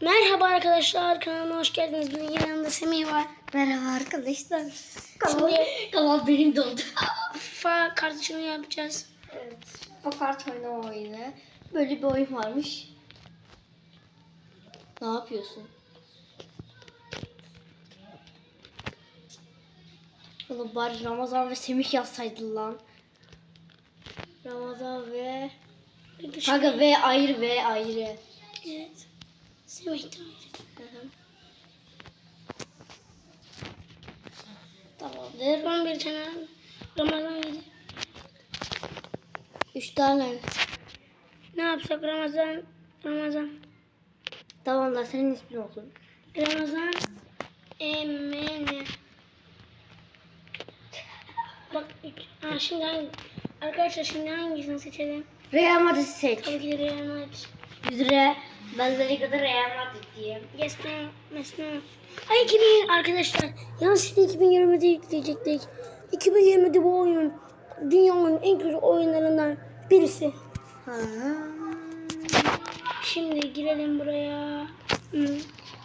Merhaba arkadaşlar kanalıma hoş geldiniz. Bugün yine yanımda Semih var. Merhaba arkadaşlar. Şimdi Kanal benim de oldu. fa kartuşunu yapacağız. evet. Fakart oynama oyunu. Böyle bir oyun varmış. Ne yapıyorsun? Oğlum bari Ramazan ve Semih yazsaydı lan. Ramazan ve... Kanka ve ayrı ve ayrı. Evet. Hı hı. Tamamdır. 11 tane Ramazan dedi. Üç tane. Ne yapsak Ramazan? Ramazan. Tamam lan senin ismin olsun. Ramazan Emine. Bak ha, şimdi hangi, arkadaşlar şimdi hangisini seçelim? Real Madrid seç. Tabii ki de Real Madrid. 100 lira. Ben de kadar Real Madrid diyeyim. Yes no, yes no. Ay 2020 arkadaşlar. Yanlışlıkla 2020'de yükleyecektik. 2020'de bu oyun dünyanın en güzel oyunlarından birisi. Ha. Şimdi girelim buraya. Hı.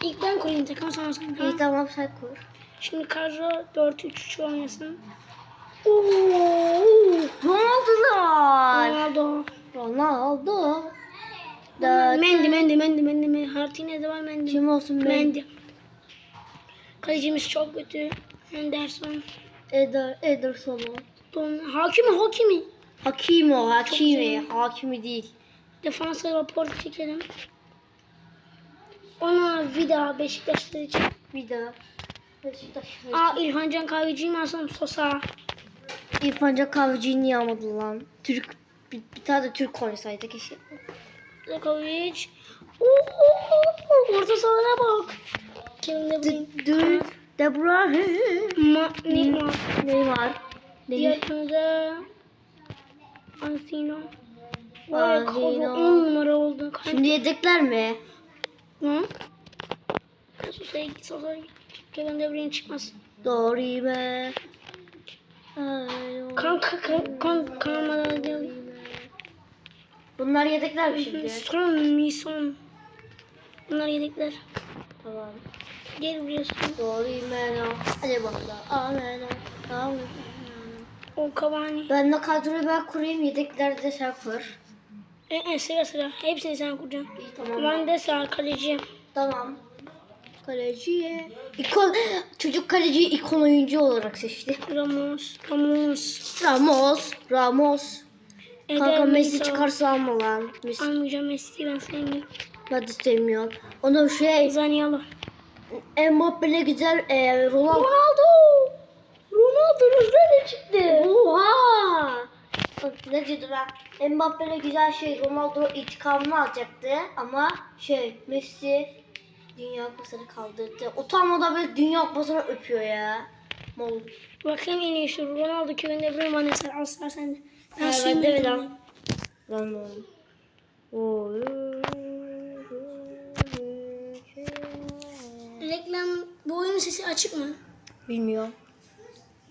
İlk ben kurayım takım sonra sen kur. İyi tamam sen kur. Şimdi kadro 4-3-3 oynasın. Oo, Ronaldo'lar. Ronaldo. Ronaldo. Mendy, Mendy, Mendy, Mendy. Martinez de var Mendy. Kim olsun ben? Mendy. Kalecimiz çok kötü. Henderson. Eder, Ederson'u. Don, Hakimi, Hakimi. Hakimi o, Hakimi. Hakimi değil. Defansa rapor çekelim. Ona Vida Beşiktaş'ta için. Bir daha. Beşiktaş. Aa İlhan Can Kahveci'yi mi alsam Sosa? İrfan Can Kahveci'yi niye almadı lan? Türk, bir, bir tane de Türk oynasaydı keşke. Zakovic. Oo, orta sahaya bak. Kevin De Bruyne. De Bruyne. Ma Neymar. Neymar. Diğer Neymar. kanada Ansino. Vay kadro 10 numara oldu. Şimdi yedekler mi? Hı? Sosa'ya git Sosa'ya git. Kevin De Bruyne çıkmaz. Dorime. Kanka kan kan kanmadan gel. Bunlar yedekler mi şimdi? Son Mison. Bunlar yedekler. Tamam. Gel buraya son. Dorime. Hadi bakalım. Amen. Amen. O Cavani. Ben de kadroyu ben kurayım. Yedeklerde de sen kur. E, e, sıra sıra. Hepsini sen kuracaksın. İyi tamam. Ben de sağ kaleci. Tamam. Kaleciye. İkon, çocuk kaleciyi ikon oyuncu olarak seçti. Ramos. Ramos. Ramos. Ramos. Kanka Messi çıkarsa alma lan. Messi Almayacağım Messi'yi ben sevmiyorum. ben de sevmiyorum. Onun şey Zaniolo. Mbappe'le güzel e, Ronaldo. Ronaldo. Ronaldo nereden çıktı? Oha! Ne diyordum ben? Mbappe'le güzel şey Ronaldo intikamını alacaktı ama şey Messi Dünya Kupası'nı kaldırdı. Utanmadan böyle Dünya Kupası'nı öpüyor ya. Mol. Bakayım en iyi şu Ronaldo Kevin De Bruyne Van Eser Ben lan? Lan oğlum. Reklam bu oyunun sesi açık mı? Bilmiyorum.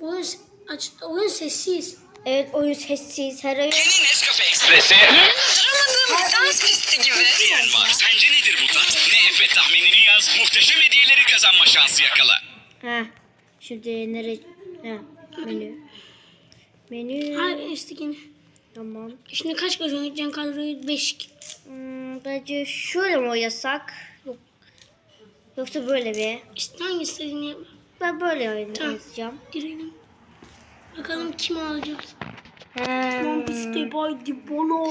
Bu oyun aç oyun sessiz. Evet oyun sessiz. Her oyun Yeni Nescafe Express'e Aradığım bir dans pisti gibi. diyen var. Sence nedir bu tat? Ne Efe tahminini yaz. Muhteşem hediyeleri kazanma şansı yakala. Ha. Şimdi nere? Ha. Menü. Menü. Hayır üsttekini. Tamam. Şimdi kaç göz oynayacağım kadroyu? 5. Hmm, bence şöyle mi oynasak? Yok. Yoksa böyle mi? İşte hangi istediğini. Ben böyle Tamam. oynayacağım. Girelim. Bakalım kim alacak? Hmm.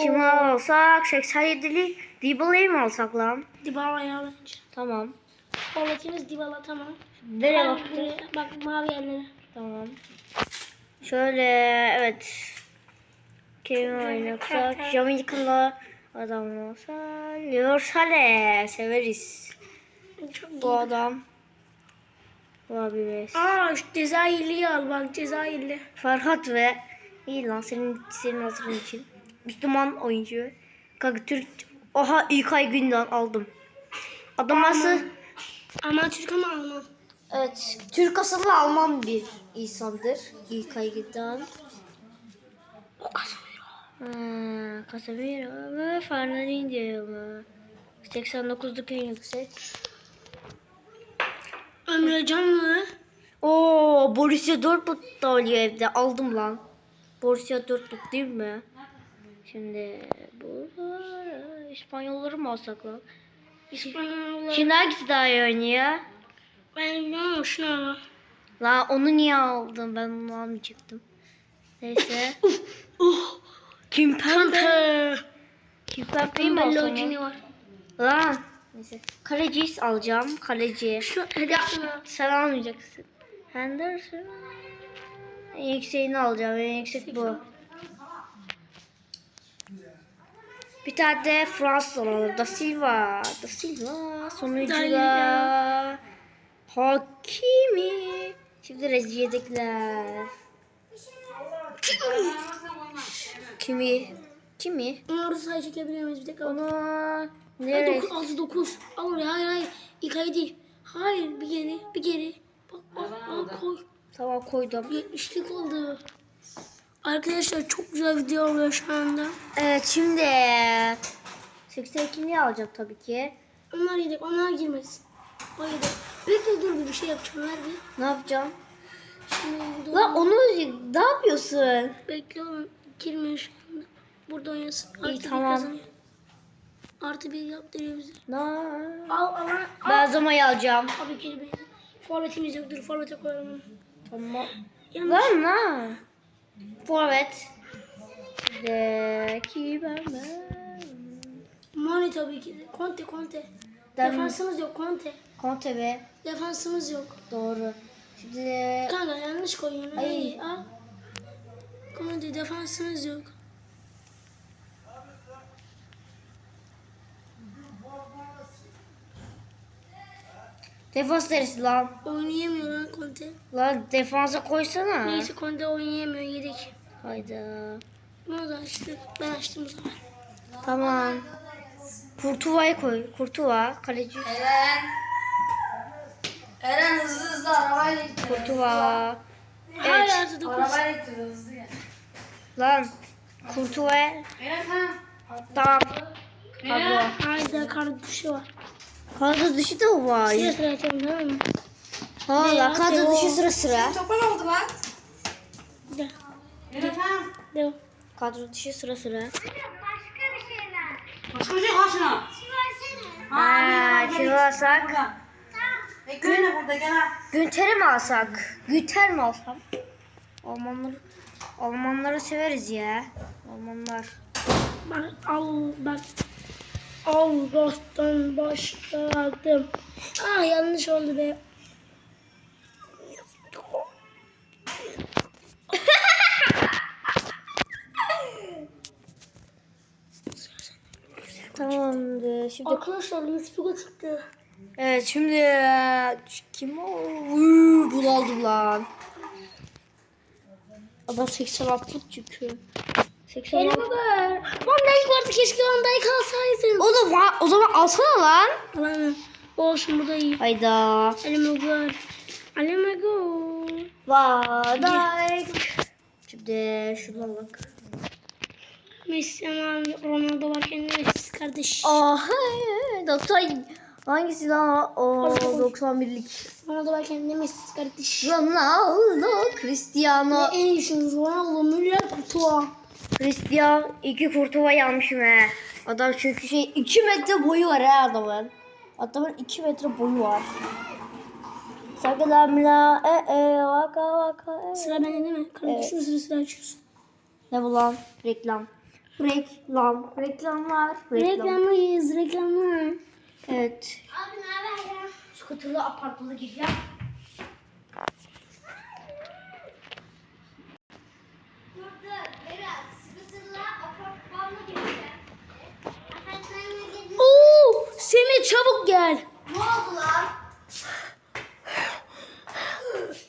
Kim alsak? 87'li Dybala'yı mı alsak lan? Dybala ya bence. Tamam. Forvetimiz Dybala tamam. Nereye buraya, Bak mavi yerlere. Tamam. Şöyle evet. Kim oynatsak? Jamaikalı adam olsa. Leor Sané. Severiz. Çok Bu iyi. adam. Olabilir. Aa şu Cezayirli'yi al bak Cezayirli. Farhat ve iyi lan senin senin hatırın için. Müslüman oyuncu. Kanka Türk Oha İlkay Gündoğan aldım. Adam nasıl? Ama Türk ama Alman. Evet. Türk asıllı Alman bir insandır. İlkay Gündoğan. O Casemiro. Ha, Casemiro mu? Fernandinho mu? 89'luk en yüksek. Emre Can mı? Oo Borussia Dortmund da oynuyor evde. Aldım lan. Borussia Dortmund değil mi? Şimdi bu İspanyolları mı alsak lan? İspanyollar. Şimdi hangisi daha iyi oynuyor? Ben şunu al. La onu niye aldın? Ben onu almayacaktım. Neyse. Uh. Kim pembe? Kim mi Pembe alsam? lojini var. Lan. Neyse. Kaleci alacağım. Kaleci. Şu al. Sen almayacaksın. Henderson. En yükseğini alacağım. En yüksek bu. Bir tane de Fransız alalım. Da Silva. Da Silva. Sonucu da Hakimi. Şimdi rezil yedekler. Kimi? Kimi? Onları say çekebilir miyiz? Bir dakika. Ay, nereye? 9, 6, 9. Al oraya. Hayır hayır. İlk ay değil. Hayır. Bir geri. Bir geri. Bak bak. Al koy. Tamam koydum. 70'lik oldu. Arkadaşlar çok güzel video oluyor şu anda. Evet şimdi 82'ni alacağım tabii ki. Onlar yedek. Onlar girmez. O yedek. Bekle dur bir şey yapacağım. Ver bir. Ne yapacağım? Şimdi. Lan onu ne yapıyorsun? Bekle oğlum. Girmiyor şu anda. Burada oynasın. İyi, Artı bir tamam. kazanıyor. Artı bir yaptırıyor bize. Ne? Al al al. Benzemeyi alacağım. Abi bir. Forvetimiz yok. Dur forvete koyalım onu. Tamam. Yanlış. Lan ne? Forvet. De ki ben ben. Mane tabii ki. Conte Conte. Ben- Defansımız yok Conte. Conte be. Defansımız yok. Doğru. Şimdi Kanka yanlış koyuyorsun. Ay. Ay. Al. Conte defansımız yok. defans neresi lan? Oynayamıyor lan Conte. Lan defansa koysana. Neyse Conte oynayamıyor yedek. Hayda. Bunu da açtık. Ben açtım o zaman. Tamam. Kurtuva'yı koy. Kurtuva. Kaleci. Eren. Eren hızlı hızlı arabayla gitti. Kurtuva. Hala Evet. artı dokuz. Arabayla gitti hızlı gel. Lan. Kurtuva. Eren ha. Tamam. Abla. Hayda kart dışı var. Kadro dışı da var? Sıra sıra açalım tamam mı? Valla devam. dışı sıra sıra. Topa ne oldu lan? De. Eren ha. Devam. Kadro dışı sıra sıra. Başka bir şey koy şuna. Ha, kimi alsak? Burada. E Gönül burada gel ha. Günter'i mi alsak? Günter mi alsam? Almanları, Almanları severiz ya. Almanlar. Bak al bak. Allah'tan başladım. Aa yanlış oldu be. Tamamdır. Şimdi Arkadaşlar Figo çıktı. Evet şimdi eee, kim o? Uuu, bunu aldım lan. Adam 86 çünkü. 86. Elime ver. Van Dijk vardı keşke Van Dijk alsaydın. Oğlum o zaman alsana lan. Alamam. Olsun bu da iyi. Hayda. Elime ver. Elime go. Van Şimdi şuna bak. Messi Ronaldo varken Messi kardeş. Aha 90 hangisi lan? O 91'lik. Ronaldo varken de Messi kardeş. Ronaldo, Cristiano. En iyi düşünüyoruz Ronaldo, Müller, Courtois. Cristiano iki kurtuva yanmışım he. Adam çünkü şey 2 metre boyu var he adamın. Adamın 2 metre boyu var. Sakalamla e e vaka vaka e. Sıra bende değil mi? Kardeşim sıra sıra açıyorsun. Ne bu lan? Reklam. Reklam. Reklamlar. Reklam. Reklamlıyız, reklamlı. Evet. Abi ne ya? Skuterlı apartmana gireceğim. Oo, Semih çabuk gel. Ne oldu lan?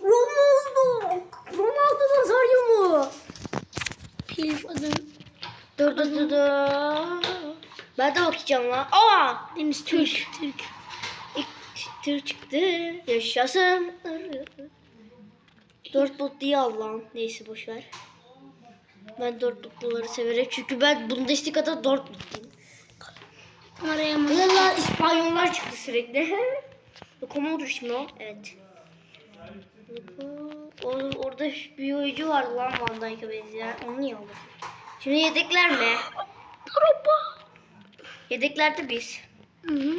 Ronaldo. Ronaldo Nazario mu? Pilif adım. Dur dur dur dur. Ben de bakacağım lan. Aa! Deniz Türk. Türk. İlk tır çıktı. Yaşasın. Dortmund diye al lan. Neyse boş ver. Ben Dortmundluları severim çünkü ben Bundesliga'da Dortmund'luyum. Araya mı? La la İspanyollar çıktı sürekli. Loco Modric mi o? Evet. Or- orada bir oyuncu vardı lan Van Dijk'e benzeyen. Onu niye aldı? Şimdi yedekler mi? Drogba. Yedeklerde biz. Hı hı.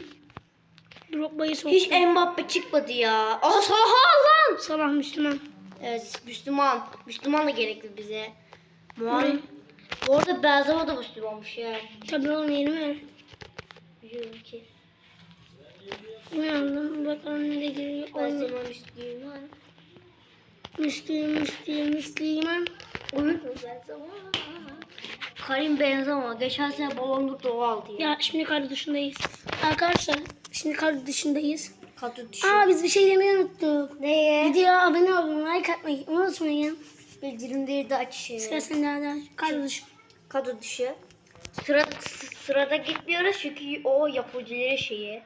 Drogba'yı soktu. Hiç Mbappe çıkmadı ya. Aa Salah al lan. Salah Müslüman. Evet Müslüman. Müslüman da gerekli bize. Muharrem. Bu arada Benzema da Müslümanmış ya. Tabii oğlum yeni mi? Biliyorum ki. Uyandım. Bakalım ne giriyor. Benzema Müslüman. Müslüman, Müslüman, Müslüman. Oyun Benzema. Karim Benzema. Geçen sene Ballon d'Or da o aldı ya. Ya şimdi kar dışındayız. Arkadaşlar şimdi kar dışındayız. Kadro dışı. Aa biz bir şey demeyi unuttuk. Neye? Videoya abone olun, like atmayı unutmayın. Bildirimleri de aç. Sıra sende hadi. Kar dışı. Kadro dışı. Sıra, sırada gitmiyoruz çünkü o yapıcıları şeyi.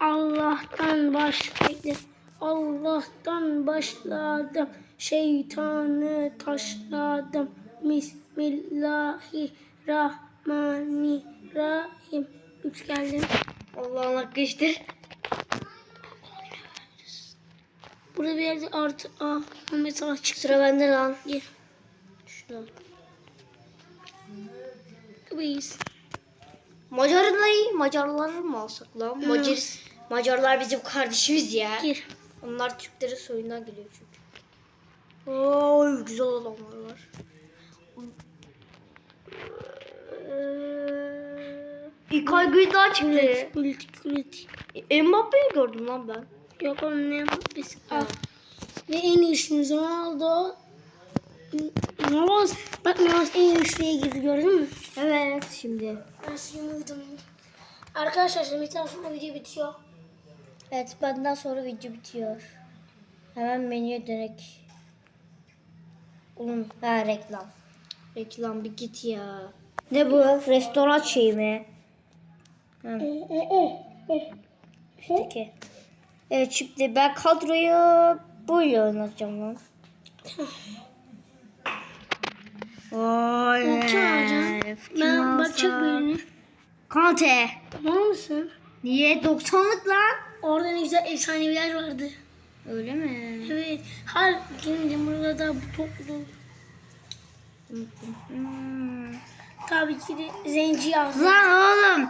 Allah'tan başladım. Allah'tan başladım. Şeytanı taşladım. Bismillahirrahmanirrahim. Üç geldin. Allah'ın hakkı işte. Burada bir yerde artı A. Ahmet Salah çıktı. Sıra bende lan. Gel. Şunu. Biz. Macarları, Macarları mı alsak lan? Macar, Macarlar bizim kardeşimiz ya. Gir. Onlar Türklerin soyundan geliyor çünkü. Oy güzel adamlar var. Ee, İlkay Güydağ çıktı. Politik politik. Mbappe'yi gördüm lan ben. Yok oğlum ne biz. Ah. Ve en iyi ne oldu? Navaz. Bak Navaz en iyi üçlüye girdi gördün mü? Evet şimdi. Ben suyumu yudum. Arkadaşlar şimdi bir tane video bitiyor. Evet benden sonra video bitiyor. Hemen menüye dönek. Oğlum ha reklam. Reklam bir git ya. Ne bu? Restoran şeyi mi? Hı. Üstteki. Evet şimdi ben kadroyu böyle oynatacağım lan. Vay. Ben bakacak birini. Kante. Tamam mısın? Niye? 90'lık lan. Orada ne güzel efsaneviler vardı. Öyle mi? Evet. Her gün burada da bu toplu. Hmm. Tabii ki de zenci yazdı. Lan oğlum.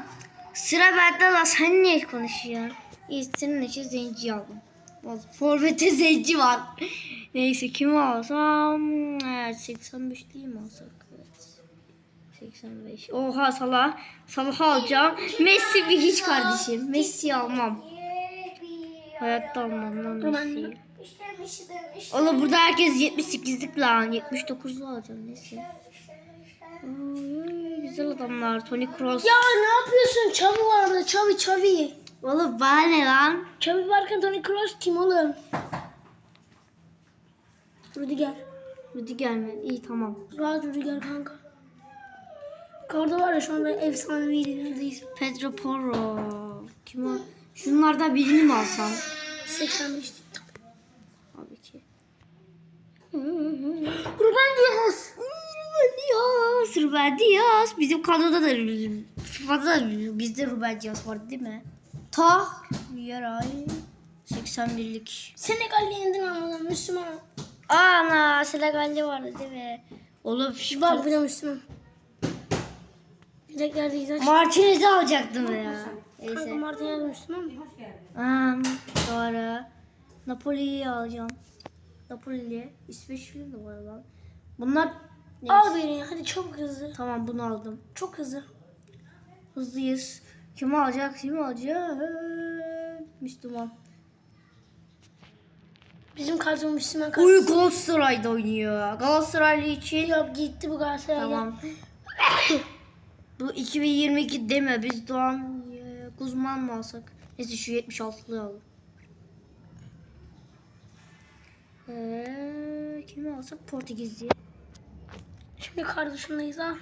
Sıra bende lan. Sen niye konuşuyorsun? İyi senin için zenci aldım. Vallahi Forvete zenci var. Neyse kimi alsam? Evet 85 değil mi alsak? Evet. 85. Oha Salah. Salah alacağım. Messi bir hiç kardeşim. Messi almam. Hayatta almam lan Messi'yi. Oğlum burada herkes 78'lik lan. 79'lu alacağım neyse. Ay, güzel adamlar. Tony Kroos. Ya ne yapıyorsun? Çavi var orada. Çavi Çavi. Oğlum bana ne lan? Çavi varken Toni Kroos kim oğlum? Rüdiger. Rüdiger mi? İyi tamam. Rahat Rüdiger kanka. Karda var ya şu anda efsaneviydi neredeyse. Pedro Porro. Kim o? Şunlardan birini mi alsam? 85. Abi ki. Ruben Diaz. Ruben Diaz. Ruben Diaz. Bizim kadroda da FIFA'da da bizde Ruben Diaz vardı değil mi? Ta. Yaray. 81'lik. Senegal'le yendin ama Müslüman. Ana Senegal'de vardı değil mi? Oğlum şu Bak bir de Müslüman. Yedeklerde güzel. Martinez'i alacaktım ya. Kanka Neyse. Martinez Müslüman mı? Aa, doğru. Napoli'yi alacağım. Napoli. İsveçli de var lan. Bunlar Neyse. Al beni hadi çok hızlı. Tamam bunu aldım. Çok hızlı. Hızlıyız. Kim alacak? Kim alacak? Müslüman. Bizim kadro Müslüman kadro. Uy Galatasaray'da oynuyor. Galatasaraylı için. Yok gitti bu Galatasaray'da. Tamam. Bu 2022 deme. Biz Doğan Guzman mı alsak? Neyse şu 76'lı alalım. Ee, kimi alsak? Portekizli. Şimdi kar dışındayız ha.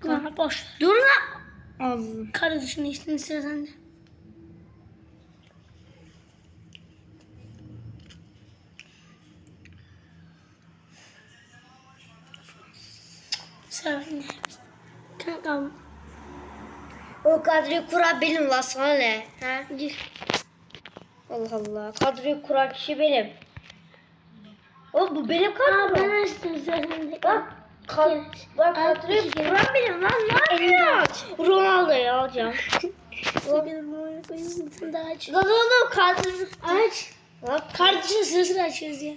Tamam boş. Dur lan. Aldım. Kar dışındayız şimdi sıra sende. Sıra bende. Kanka O kadroyu kuran benim lan sana ne? Ha? Gir. Allah Allah. Kadroyu kuran kişi benim. Oğlum bu benim Aa kadrom. ben açtım zaten. Bak. Kad bak kadroyu kuran benim lan. Ne yapıyorsun? Ronaldo'yu alacağım. Lan oğlum kadroyu. Aç. Lan Kardeşim sıra sıra açıyoruz ya.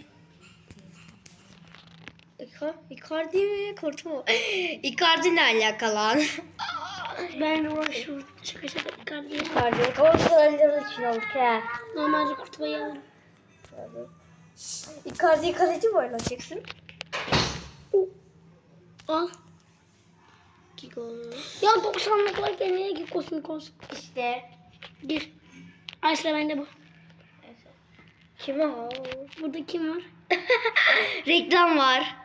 Icar- Icardi mi? Kurtu Icardi ne alakalı lan? Ben uğraşıyorum. Şaka şaka kardeşim. Icardi. Galatasaraylılar için olduk he. Normalde kurtmayı alırım. Icardi'yi kaleci mi oynatacaksın? Al. Gigo. Ya 90'lık var ya niye ki kosmik olsun? İşte. Gir. Ay sıra bende bu. Kim o? Burada kim var? Reklam var.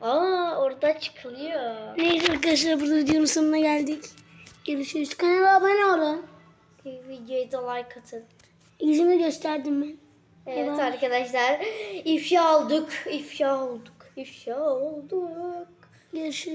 Aa orada çıkılıyor. Neyse arkadaşlar burada videonun sonuna geldik. Görüşürüz. Kanala abone olun. Videoya da like atın. İzimi gösterdim ben. Evet Eyvallah. arkadaşlar ifşa olduk. İfşa olduk. İfşa olduk. Görüşürüz.